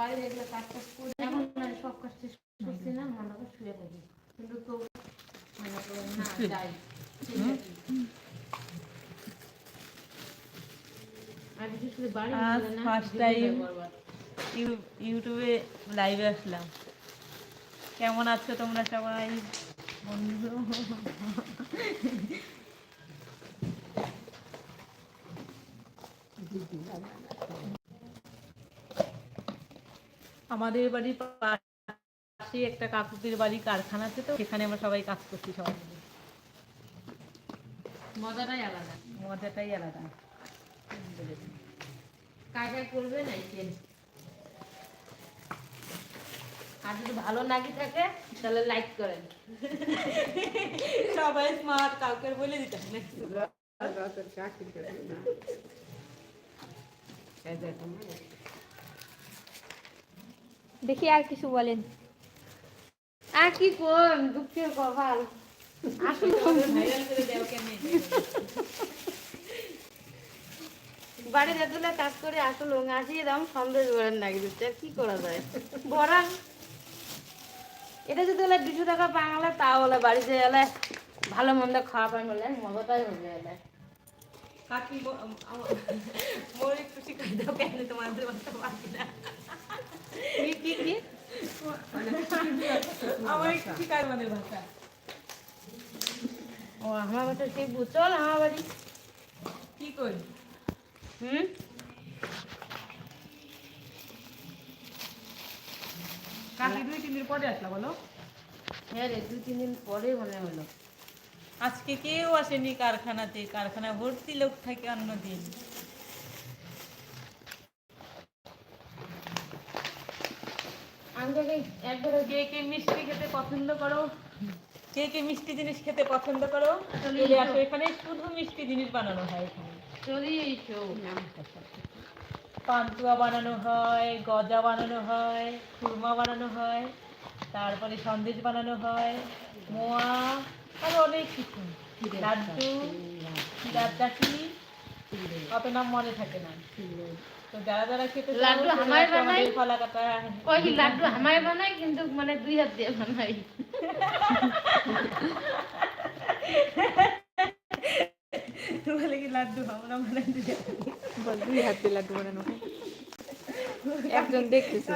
বাড়ির এগুলো কাজ টাজ করে এখন মানে সব কাজ শেষ করছি না মনে করে শুয়ে থাকি কিন্তু তো মনে করো না যাই আজ ইউটিউবে লাইভে আসলাম কেমন আছো তোমরা সবাই বন্ধু আমাদের বাড়ির পাশে একটা কাকুদের বাড়ি কারখানা আছে তো সেখানে আমরা সবাই কাজ করছি সবাই মিলে। মজাটাই আলাদা। মজাটাই আলাদা। কাকা করবে না কেন আর যদি ভালো নাকি থাকে তাহলে লাইক করেন। সবাই স্মার্ট কাউকে বলে দিতে হবে দেখি আর কিছু বলেন। আর কি কোন দুঃখের কপাল। বাড়ি যেতুলে কাজ করে আসলে আসিয়ে দাম সন্দেশ করেন নাকি দিচ্ছে কি করা যায়? ভরা। এটা যদি হলে দুশো টাকা বাংলা তাও হলে বাড়িতে এলে ভালো মন্দ খাওয়া পাই বলে মজাটাই হবে এলে। আমার- মোর একটু শিখাই দাও কেন তোমাদের বাচ্চা পারছি না কি কি কি? আমার একটু শিখাই আমাদের ভাষা। ও আমার বাসা শিখব। চল আমার বাড়ি। কি করি? হুম? কাকি দুই তিন দিন পরে আসলা বলো? হ্যাঁ রে দুই তিন দিন পরে মনে হলো। আজকে কেউ আসেনি কারখানাতে কারখানা ভর্তি লোক থাকে অন্য দিন আমি তোকে একবার কে কে মিষ্টি খেতে পছন্দ করো। কে কে মিষ্টি জিনিস খেতে পছন্দ করো? চলে চলে আসো এখানে শুধু মিষ্টি জিনিস বানানো হয় এখানে। চলি এসো। পান্তুয়া বানানো হয় গজা বানানো হয় খুরমা বানানো হয়। তারপরে সন্দেশ বানানো হয় মোয়া আর অনেক কিছু। লাড্ডু চিরার চাটনি অত নাম মনে থাকে না। তো যারা যারা খেতে লাড্ডু আমায় বানাই? ফালাকাটা ওই লাড্ডু আমায় বানাই কিন্তু মানে দুই হাত দিয়ে বানাই বলে কি লাড্ডু আমরা বানাই দিই দুই হাত দিয়ে লাড্ডু বানানো একজন দেখতেছে।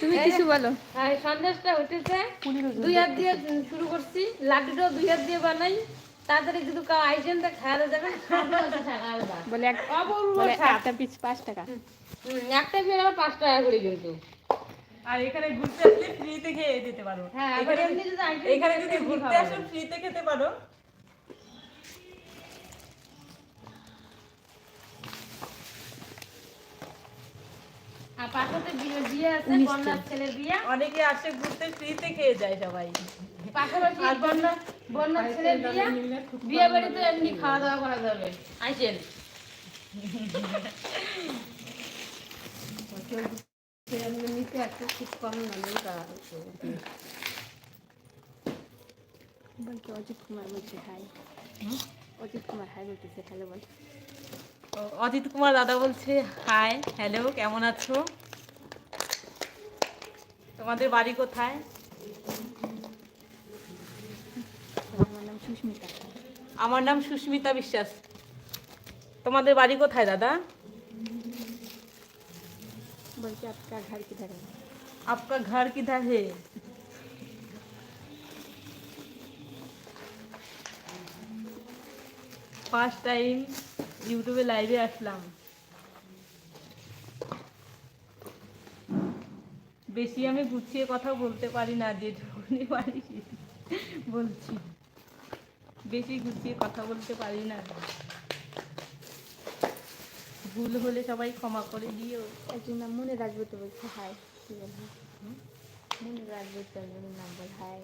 তুমি কিছু বলো। আর সন্দেশটা হইতেছে দুই হাত দিয়ে শুরু করছি লাড্ডুটাও দুই হাত দিয়ে বানাই। তাড়াতাড়ি যদি কাউ আইসেন তা খাওয়া যাবে বলে এক বলে একটা পিস পাঁচ টাকা। একটা বিয়ে আবার পাঁচ টাকা করে কিন্তু। আর এখানে ঘুরতে আসলে ফ্রিতে খেয়ে দিতে পারো। হ্যাঁ, এখানে যদি item এখানে যদি ঘুরতে খাওয়া আসো যাবে। ফ্রিতে খেতে পারো। আর পাশাতে বিয়ে বিয়ে আছে বন্যার ছেলের বিয়ে। অনেকে আসে ঘুরতে ফ্রিতে খেয়ে যায় সবাই। পাশাপাশি বন্যা বন্যার ছেলের বিয়ে। বিয়ে বাড়িতে এমনি খাওয়া দাওয়া করা যাবে। আইসেন। নিতে একটু খুব কম বলছে অজিত কুমার বলছে হাই। অজিত কুমার হাই বলতেছে হ্যালো বল। অজিত কুমার দাদা বলছে হাই হ্যালো কেমন আছো তোমাদের বাড়ি কোথায় আমার নাম সুস্মিতা আমার নাম সুস্মিতা বিশ্বাস তোমাদের বাড়ি কোথায় দাদা বলছে আপনার ঘর কিধার है आपका घर किधर है ফার্স্ট টাইম ইউটিউবে লাইভে আসলাম। বেশি আমি গুছিয়ে কথা বলতে পারি না যে যেটুকুনি পারি বলছি। বেশি গুছিয়ে কথা বলতে পারি না। ভুল হলে সবাই ক্ষমা করে দিও। একজন নাম মনে রাখবে তো বলছে হাই কি বল হাই মনে রাখবে তো একজনের নাম বল হাই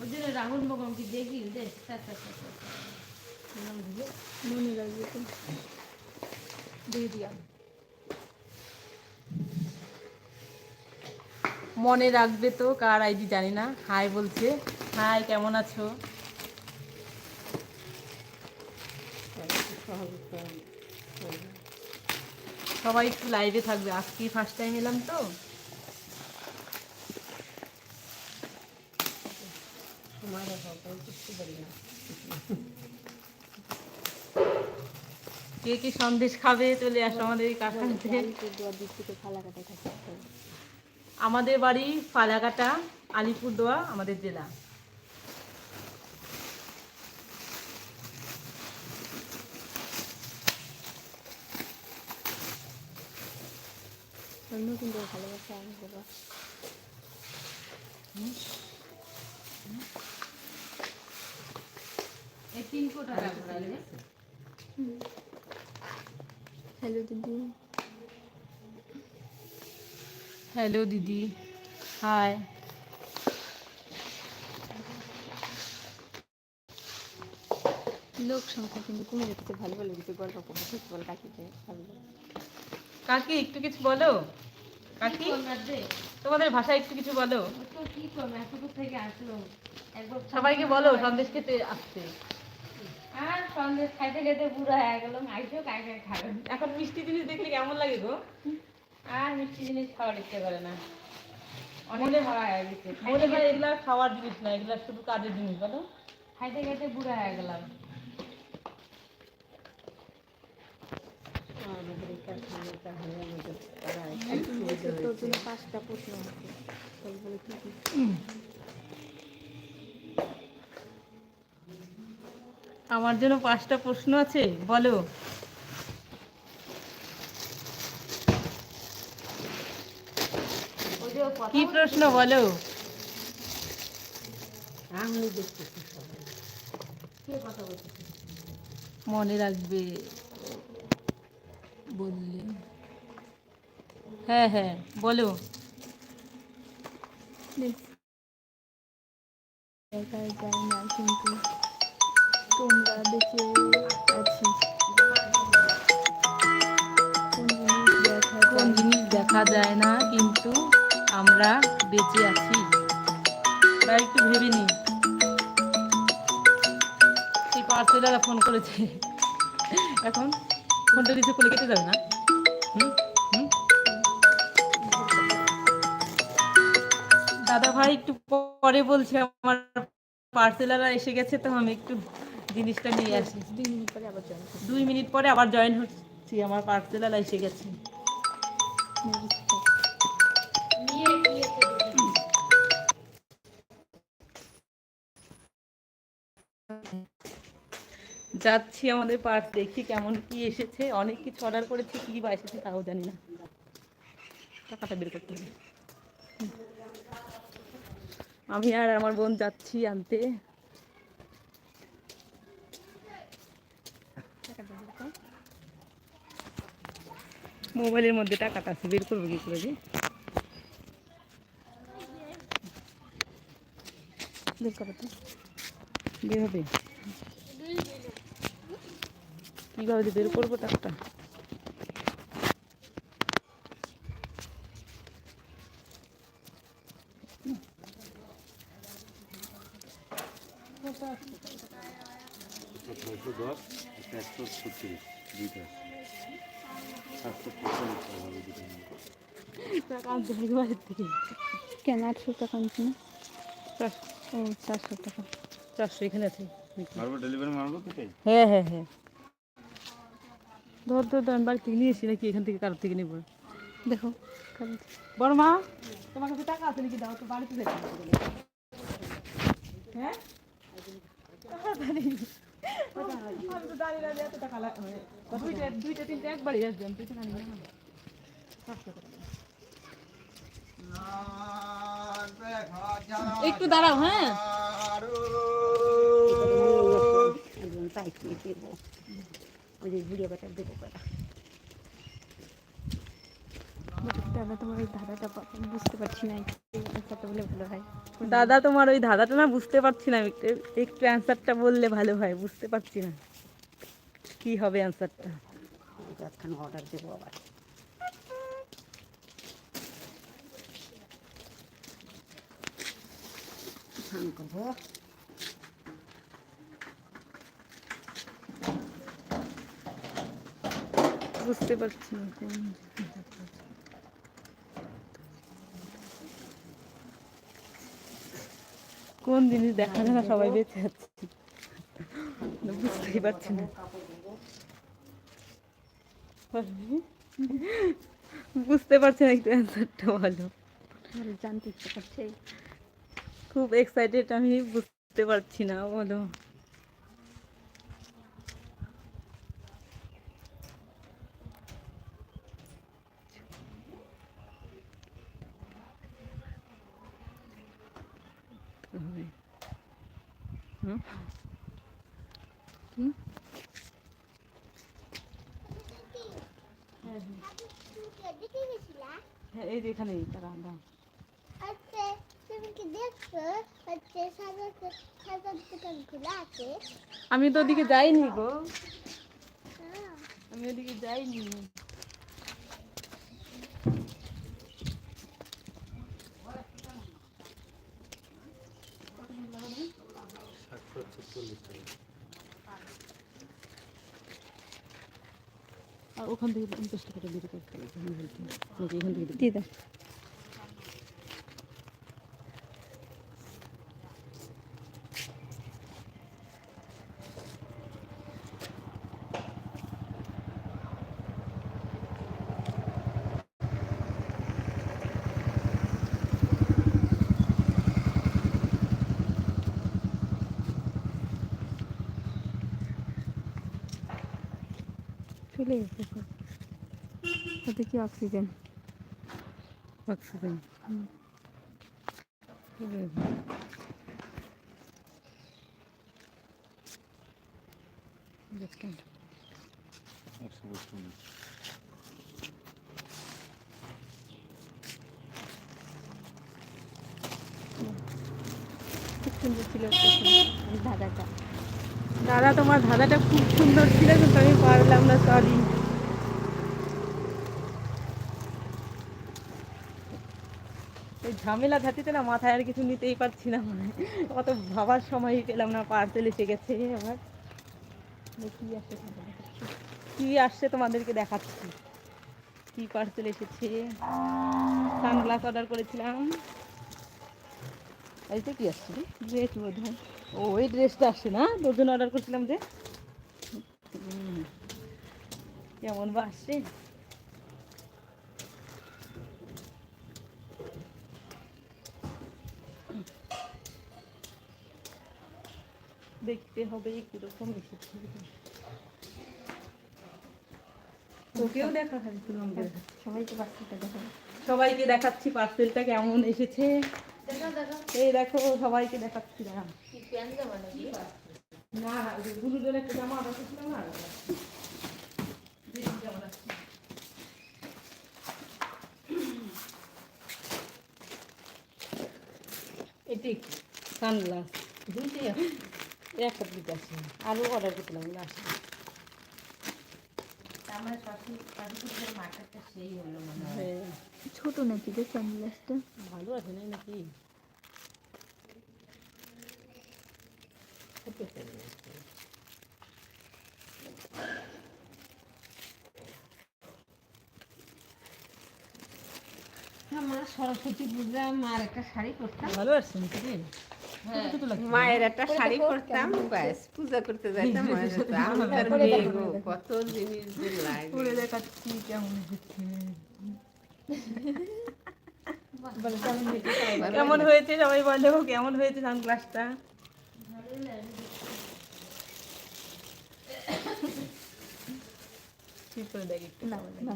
ওই জন্য রাহুল মগম কি দেখি রাখবে মনে রাখবে তো, কার আইডি জানি না। হাই বলছে। হাই, কেমন আছো? সবাই একটু লাইভে থাকবে। আজকেই ফার্স্ট টাইম এলাম তো। কে কে সন্দেশ খাবে চলে আসো আমাদের এই থাকে আমাদের বাড়ি ফালাকাটা আলিপুরদুয়া আমাদের জেলা। নতুন করে ভালোবাসা আমি দেবো এই তিনশো টাকা ঘোরালে হ্যালো দিদি। হ্যালো দিদি। হাই। লোক সংখ্যা কিন্তু কমে যাচ্ছে ভালো ভালো কিছু গল্প করব ফুটবল কাকিতে ভালো কাকি একটু কিছু বলো? কাকি? তোমাদের ভাষায় একটু কিছু বলো। তো কি করব এতদূর থেকে আসলো। একবার সবাইকে বলো সন্দেশ খেতে আসতে আর সন্দেশ খাইতে খাইতে বুড়ো হয়ে গেল আইসো কাই কাই খাবেন এখন মিষ্টি জিনিস দেখলে কেমন লাগে গো? আর মিষ্টি জিনিস খাওয়ার ইচ্ছে করে না। অনেক খাওয়া হয়ে গেছে। মনে হয় এগুলা খাওয়ার জিনিস না এগুলা শুধু কাজের জিনিস বলো? খাইতে খাইতে বুড়ো হয়ে গেলাম। পাঁচটা প্রশ্ন আছে আমার জন্য পাঁচটা প্রশ্ন আছে, বলো। কি প্রশ্ন, বলো। মনে রাখবে। বললে। হ্যাঁ হ্যাঁ বলো। এখন ফোনটা রিসিভ করে কেটে যাবে না? দাদা ভাই একটু পরে বলছে আমার পার্সেলারা এসে গেছে তো আমি একটু জিনিসটা নিয়ে আসি। দুই মিনিট পরে আবার জয়েন দুই মিনিট পরে আবার জয়েন হচ্ছি আমার পার্সেলারা এসে গেছে। যাচ্ছি আমাদের পার্ট দেখি কেমন কি এসেছে, অনেক কিছু অর্ডার করেছি, কি বা এসেছে তাও জানি না। টাকাটা বের করতে হবে। আমি আর আমার বোন যাচ্ছি আনতে। মোবাইলের মধ্যে টাকাটা আছে, বের করব কি করে যে? বের করো তো। বের হবে? কীভাবে যে বের করব টাকাটা ছয়শো দশ একশো ছত্রিশ দুইটা সাতশো কেন আটশো টাকা নিচ্ছি না? চারশো। চারশো টাকা। চারশো এখানে আছে। মারবো ডেলিভারি মারবো হ্যাঁ হ্যাঁ হ্যাঁ। ধর ধর ধর আমি বাড়ি থেকে নিয়ে এসি নাকি? এখান থেকে কারোর থেকে নেব? দেখো বড় মা তোমার কাছে টাকা আছে নাকি? দাও তো বাড়িতে যাই হ্যাঁ? আমি তো দাঁড়িয়ে দাঁড়িয়ে এত টাকা লাগ- মানে দুইটা দুইটা তিনটা একবারই আসবে। আমি দুইটা জানি না। একটু দাঁড়াও হ্যাঁ? দাদা তোমার ওই ধাঁধাটা বুঝতে পারছি না বলে ভালো হয়। দাদা তোমার ওই দাদাটা না বুঝতে পারছি না একটু অ্যান্সারটা বললে ভালো হয় বুঝতে পারছি না। কি হবে অ্যান্সারটা অর্ডার দেবো আবার। করব। বুঝতে পারছি না কোন কোন জিনিস দেখা যায় না সবাই বেঁচে আছে বুঝতেই পারছি না। বুঝতে পারছি না একটু অ্যান্সারটা ভালো জানতে ইচ্ছে করছে। খুব এক্সাইটেড আমি বুঝতে পারছি না বলো হুম? কি? হ্যাঁ এই তারা তুমি কি খোলা আছে আমি তো ওদিকে যাইনি গো। আমি ওদিকে যাইনি সাতশো ছেচল্লিশ টাকা আর ওখান থেকে পঞ্চাশ টাকাটা বের করতে হবে আমি বলছি নাকি এখান থেকে দিতে? চলে ওতে কি অক্সিজেন অক্সিজেন সুন্দর ছিল দাদাটা দাদা তোমার ধাঁধাটা খুব সুন্দর ছিল কিন্তু আমি পারলাম না সরি এই ঝামেলা থাকতে না মাথায় আর কিছু নিতেই পারছি না মনে। অত ভাবার সময় পেলাম না, পার্সেল এসে গেছে আবার কি আসছে কি আসছে তোমাদেরকে দেখাচ্ছি। কি পার্সেল এসেছে? সানগ্লাস অর্ডার করেছিলাম। এইটা কি আসছে? ড্রেস বোধ ও ওই ড্রেসটা আসছে না? তোর জন্য অর্ডার করছিলাম যে। কেমন বা আসছে? দেখতে হবে কীরকম এসেছে। তোকেও দেখা খাচ্ছিল সবাইকে বাচ্চাটা দেখো সবাইকে দেখাচ্ছি পার্সেলটা কেমন এসেছে। এই দেখো সবাইকে দেখাচ্ছি না না একটা জামা করছিলাম না। এটি সানগ্লাস। দুইটাই আছে একটা দুটো আছে আরও অর্ডার করছিলাম ওগুলো আসছে হ্যাঁ ছোট নাকি রে সানগ্লাসটা ভালো আছে না নাকি আমরা সরস্বতী পূজা মার একটা শাড়ি করতাম ভালো আসছে নাকি। মায়ের একটা শাড়ি পরতাম ব্যাস পূজা করতে যাইতাম মেয়ে গো, কত জিনিস লাগে। পরে দেখাচ্ছি কেমন এসেছে কেমন হয়েছে? সবাই বলো কেমন হয়েছে সানগ্লাসটা ঠিক করে দেখ একটু। না না।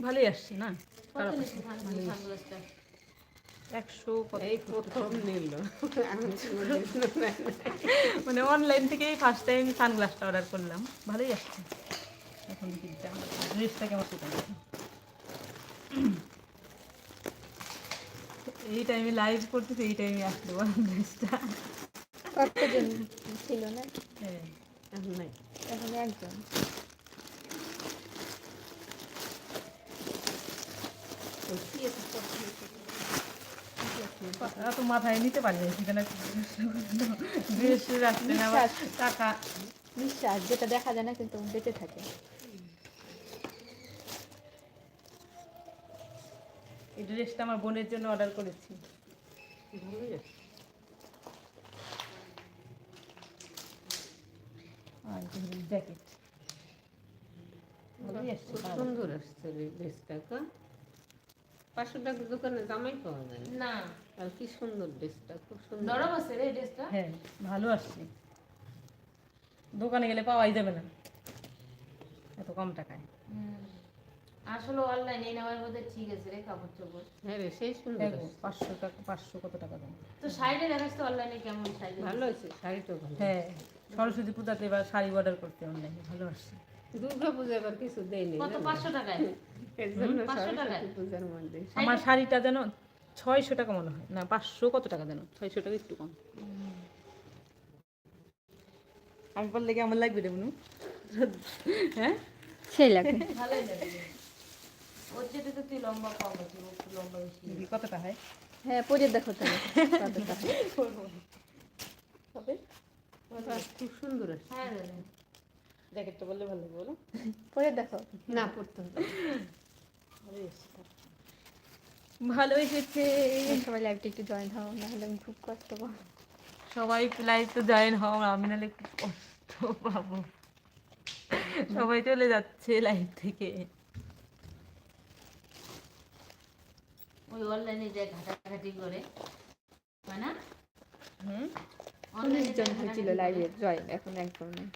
ভালোই আসছে না। একশো। মানে অনলাইন থেকেই ফার্স্ট টাইম সানগ্লাসটা অর্ডার করলাম। ভালোই আসছে। এখন ড্রেসটা কেমন এই টাইমে লাইভ করতেছে এই টাইমে আসলো ড্রেসটা ছিল না? হ্যাঁ। এখন নাই। এখন একজন। এত মাথায় নিতে পারি না সেখানে ড্রেস রাখতে টাকা। নিঃশ্বাস যেটা দেখা যায় না কিন্তু বেঁচে থাকে। এই ড্রেসটা আমার বোনের জন্য অর্ডার করেছি। আর জ্যাকেট খুব সুন্দর আসছে রে ড্রেসটা তো। পাঁচশো টাকার দোকানে জামাই পাওয়া যায়। না। না আর কি সুন্দর ড্রেসটা খুব সুন্দর। নরম আছে রে ড্রেসটা? হ্যাঁ ভালো আসছে। দোকানে গেলে পাওয়াই যাবে না। এত কম টাকায়। আসলে অনলাইনে নেওয়ার মধ্যে ঠিক আছে রে কাপড় চোপড় হ্যাঁ রে সেই সুন্দর দেখো পাঁচশো টাকা পাঁচশো কত টাকা দাম? তো শাড়িটা দেখাস তো অনলাইনে কেমন শাড়ি? ভালো হয়েছে শাড়িটাও ভালো। হ্যাঁ সরস্বতী পূজাতে এবার শাড়ি অর্ডার করতে অনলাইনে ভালো আসছে। দুর্গা পূজা এবার কিছু দেয়নি কত? পাঁচশো টাকায়? আমার শাড়িটা যেন ছয়শো টাকা মনে হয়। না পাঁচশো কত টাকা যেন? ছয়শো টাকা একটু কম। আমি বললে কেমন লাগবে রে মনু হ্যাঁ? সেই লাগে ভালোই লাগে ওর চেয়ে তো তুই লম্বা কম আছে লম্বা বেশি। কতটা হয়? হ্যাঁ পরে দেখো তাহলে। কতটা। বাহ, খুব সুন্দর হ্যাঁ জ্যাকেটটা বললে ভালো লাগবে বলো। পরে দেখো। না পড়তে হবে। ভালো এসেছে সবাই লাইভটা একটু জয়েন হও নাহলে আমি খুব কষ্ট পাবো। সবাই লাইভ তো জয়েন হও আমি নাহলে একটু কষ্ট পাবো। সবাই চলে যাচ্ছে লাইভ থেকে। ওই অনলাইনে যে ঘাটাঘাটি করে হয় না? হুম? উনিশ জন হয়েছিল লাইভে জয়েন এখন একদম নেই।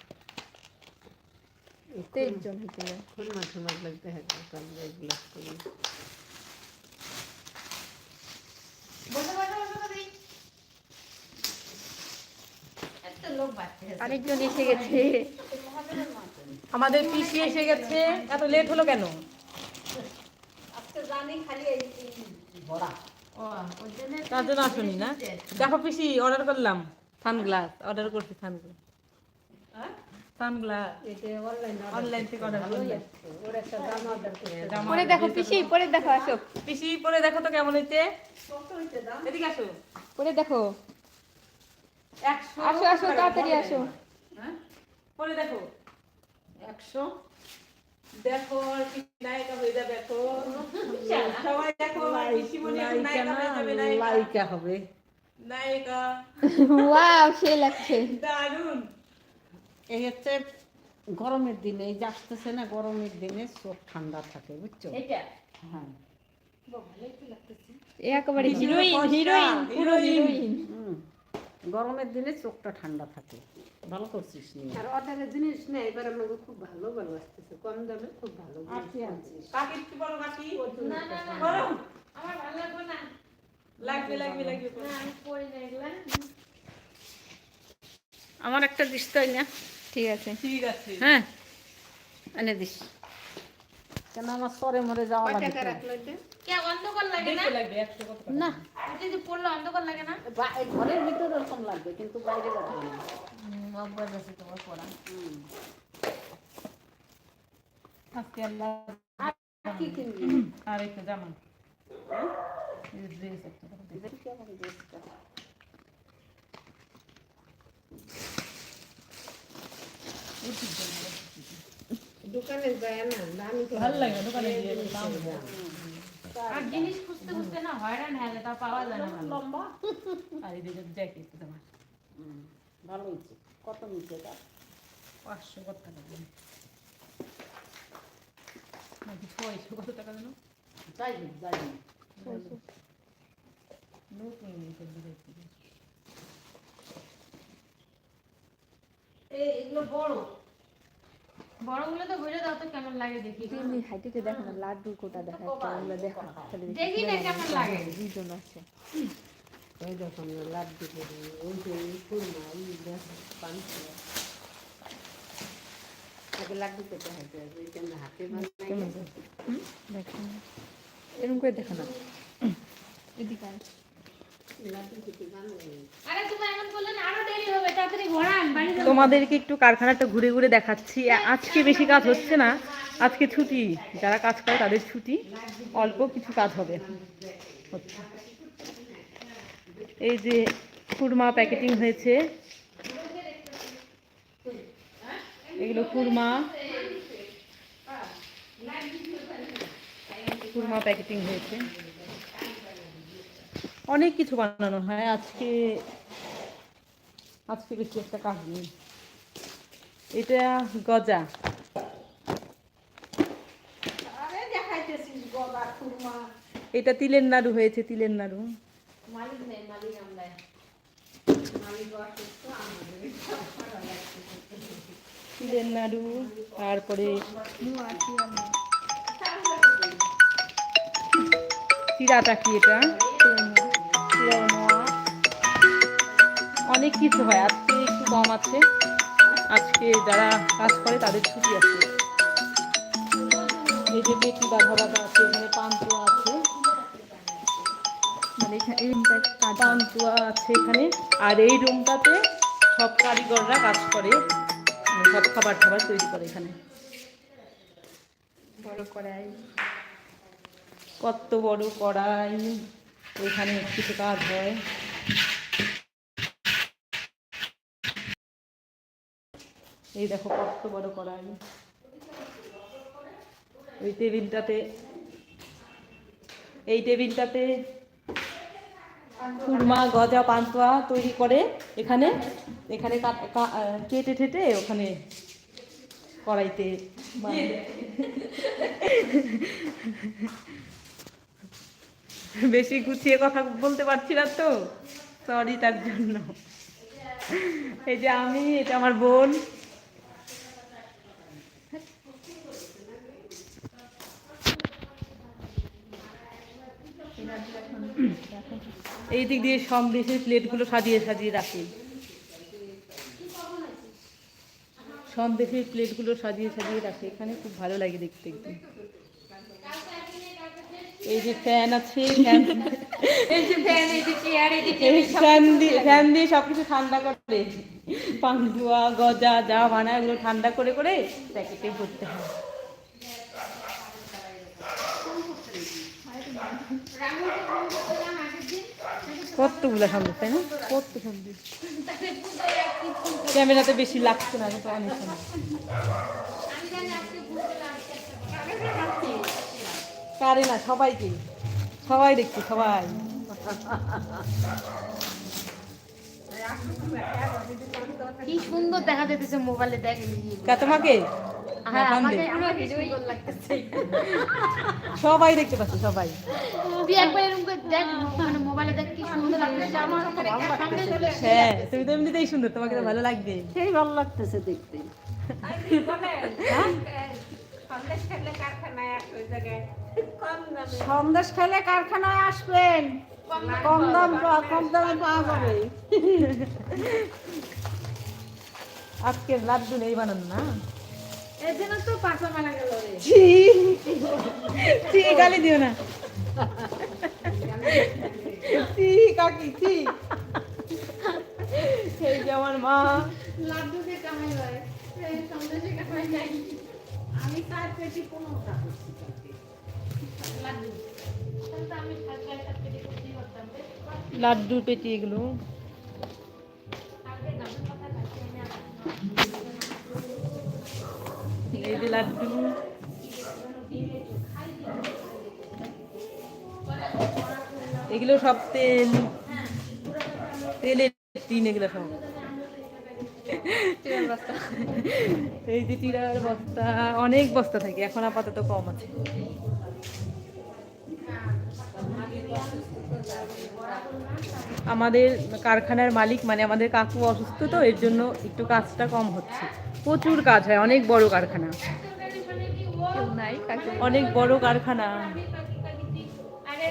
হয় বসে বসে বসে বসে একটা লোক বাড়ছে আরেকজন এসে গেছে। আমাদের পিসি এসে গেছে। এত লেট হলো কেন? তার জন্য আসুনি না? দেখো পিসি অর্ডার করলাম। সানগ্লাস অর্ডার করছি সানগ্লাস পরে দেখো পিসি পরে দেখো আসো। পিসি পরে দেখো তো কেমন হয়েছে? এদিকে আসো। পরে দেখো। একশো আসো আসো তাড়াতাড়ি আসো। হ্যাঁ? পরে দেখো। একশো। দেখো নায়িকা হয়ে যাবে এখন। সবাই দেখো নায়িকা হয়ে হবে। নায়িকা। ওয়াও সে লাগছে। দারুণ এই হচ্ছে গরমের দিনে এই যে আসতেছে না গরমের দিনে চোখ ঠান্ডা থাকে বুঝছ? হ্যাঁ। গরমের দিনে চোখটা ঠান্ডা থাকে। ভালো করছিস নি। আর অর্ডারের জিনিস না এবার আমাকে খুব ভালো ভালো আসতেছে কম দামে খুব ভালো আনছিস কাকি একটু বড় কাকি না না না বড় আমার ভালো লাগবে না। লাগবে লাগবে লাগবে। না আমি পরি না এগুলা। আমার একটা দিস তাই না? ঠিক আছে। ঠিক আছে। হ্যাঁ এনে দিস। কেন আমার সরে মরে যাওয়া লাগে কে অন্ধকার লাগে না? লাগবে একশো কত টাকা? না। এটা যে পড়লে অন্ধকার লাগে না? ঘরের ভিতরে এরকম লাগবে কিন্তু বাইরে যাবে না। অভ্যাস আছে তোমার পড়া। আজকে আল্লাহ কি কিনবি? আর একটা জামা। এই ড্রেস একটা করে দিই। দেখি কেমন ড্রেসটা দোকানে যায় না দামি তো ভালো লাগে দোকানে গিয়ে দাম আর জিনিস খুঁজতে খুঁজতে না হয়রান হয়ে তা পাওয়া যায় না। লম্বা। আর এদিকে জ্যাকেট হুম, ভালো হয়েছে। কত নিচে এটা? পাঁচশো কত টাকা দেবে নাকি ছয়শো কত টাকা যেন যাই যাই। নতুন বিদেশি। এই এগুলো বড়। বড়গুলো তো বুঝে দাও তো কেমন লাগে দেখি। তুমি হাইটিতে দেখো না লাড্ডু কোটা দেখা ওগুলো দেখো দেখি। দেখি না কেমন লাগে। দুজন আছে। ওই দেখো লাড্ডু করে, ওই যে দেখো। আগে লাড্ডু হাতে বানাই দেখো? এরকম করে দেখো না। এদিকে তোমাদেরকে একটু কারখানাটা ঘুরে ঘুরে দেখাচ্ছি। আজকে বেশি কাজ হচ্ছে না, আজকে ছুটি। যারা কাজ করে তাদের ছুটি, অল্প কিছু কাজ হবে। এই যে খুরমা প্যাকেটিং হয়েছে। এগুলো খুরমা। খুরমা প্যাকেটিং হয়েছে। অনেক কিছু বানানো হয়। আজকে আজকে বেশি একটা কাজ নেই। এটা গজা। এটা তিলের নাড়ু হয়েছে তিলের নাড়ু। তিলের নাড়ু তারপরে চিরাটা কি এটা? মোয়া। অনেক কিছু হয় আজকে একটু কম আছে। আজকে যারা কাজ করে তাদের ছুটি আছে। এই যে বেটি বাঁধা বাঁধা আছে এখানে পান্তুয়া আছে। মানে এখানে পান্তুয়া আছে আর এই রুমটাতে সব কারিগররা কাজ করে। মানে সব খাবার টাবার তৈরি করে এখানে। বড় কড়াই। কত বড় কড়াই। এখানে কিছু কাজ হয় এই দেখো কত বড় কড়াই ওই টেবিলটাতে, এই টেবিলটাতে খুরমা গজা, পান্তুয়া তৈরি করে এখানে এখানে কেটে ঠেটে ওখানে কড়াইতে। বেশি গুছিয়ে কথা বলতে পারছি না তো। সরি তার জন্য। এই যে আমি, এটা আমার বোন। এই দিক দিয়ে সন্দেশের প্লেটগুলো সাজিয়ে সাজিয়ে রাখি। সন্দেশের প্লেটগুলো সাজিয়ে সাজিয়ে রাখে। এখানে খুব ভালো লাগে দেখতে। একদম এই যে ফ্যান আছে ফ্যান দিয়ে ফ্যান দিয়ে সব ঠান্ডা করে। পান্তুয়া গজা যা বানায় ওগুলো ঠান্ডা করে করে প্যাকেটে ভরতে হয়। কতগুলো সন্দেশ তাই না? কত সন্দেশ ক্যামেরাতে বেশি লাগছে না তো অনেক সময় কারে না সবাইকে। সবাই দেখছি সবাই। কি সুন্দর দেখা যেতেছে মোবাইলে দেখে কা তোমাকে? হ্যাঁ দেখান সবাই দেখতে পাচ্ছে সবাই। তুই একবার এরকম করে দেখ মানে মোবাইলে দেখ কি সুন্দর লাগতেছে। আমার সামনে চলে আসে। হ্যাঁ তুমি তো এমনিতেই সুন্দর তোমাকে তো ভালো লাগবে। সেই ভালো লাগতেছে দেখতে। সন্দেশ খেলে কারখানায় আসবেন কম দাম কম দামে পাওয়া যাবে। আজকে লাড্ডু নেই বানানো না। গেল দিও কাকি যে আমার মা। লাড্ডু কামাই হয় সন্দেশে কামাই নাই আমি তার পেটি লাড্ডু। পেটি এগুলো। এই যে লাড্ডু। এগুলো সব তেল। তেলের টিন এগুলো সব। এই যে টিরার বস্তা। অনেক বস্তা থাকে এখন আপাতত কম আছে। আমাদের কারখানার মালিক মানে আমাদের কাকু অসুস্থ তো এর জন্য একটু কাজটা কম হচ্ছে। প্রচুর কাজ হয় অনেক বড় কারখানা। কেউ নাই কাকে? অনেক বড় কারখানা। আরে